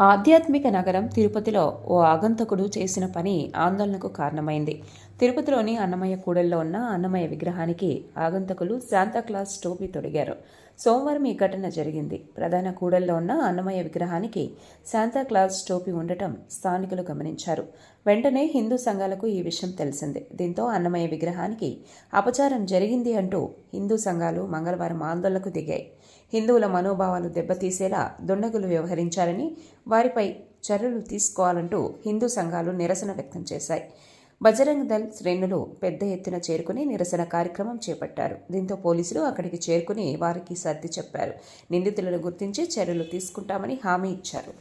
ఆధ్యాత్మిక నగరం తిరుపతిలో ఓ ఆగంతకుడు చేసిన పని ఆందోళనకు కారణమైంది. తిరుపతిలోని అన్నమయ్య కూడల్లో ఉన్న అన్నమయ్య విగ్రహానికి ఆగంతకులు శాంతాక్లాస్ టోపీ తొడిగారు. సోమవారం ఈ ఘటన జరిగింది. ప్రధాన కూడల్లో ఉన్న అన్నమయ్య విగ్రహానికి శాంతాక్లాస్ టోపీ ఉండటం స్థానికులు గమనించారు. వెంటనే హిందూ సంఘాలకు ఈ విషయం తెలిసింది. దీంతో అన్నమయ్య విగ్రహానికి అపచారం జరిగింది అంటూ హిందూ సంఘాలు మంగళవారం ఆందోళనకు దిగాయి. హిందువుల మనోభావాలు దెబ్బతీసేలా దుండగులు వ్యవహరించారని వారిపై చర్యలు తీసుకోవాలంటూ హిందూ సంఘాలు నిరసన వ్యక్తం చేశాయి. బజరంగ్ దళ్ శ్రేణులు పెద్ద ఎత్తున చేరుకుని నిరసన కార్యక్రమం చేపట్టారు. దీంతో పోలీసులు అక్కడికి చేరుకుని వారికి సర్ది చెప్పారు. నిందితులను గుర్తించి చర్యలు తీసుకుంటామని హామీ ఇచ్చారు.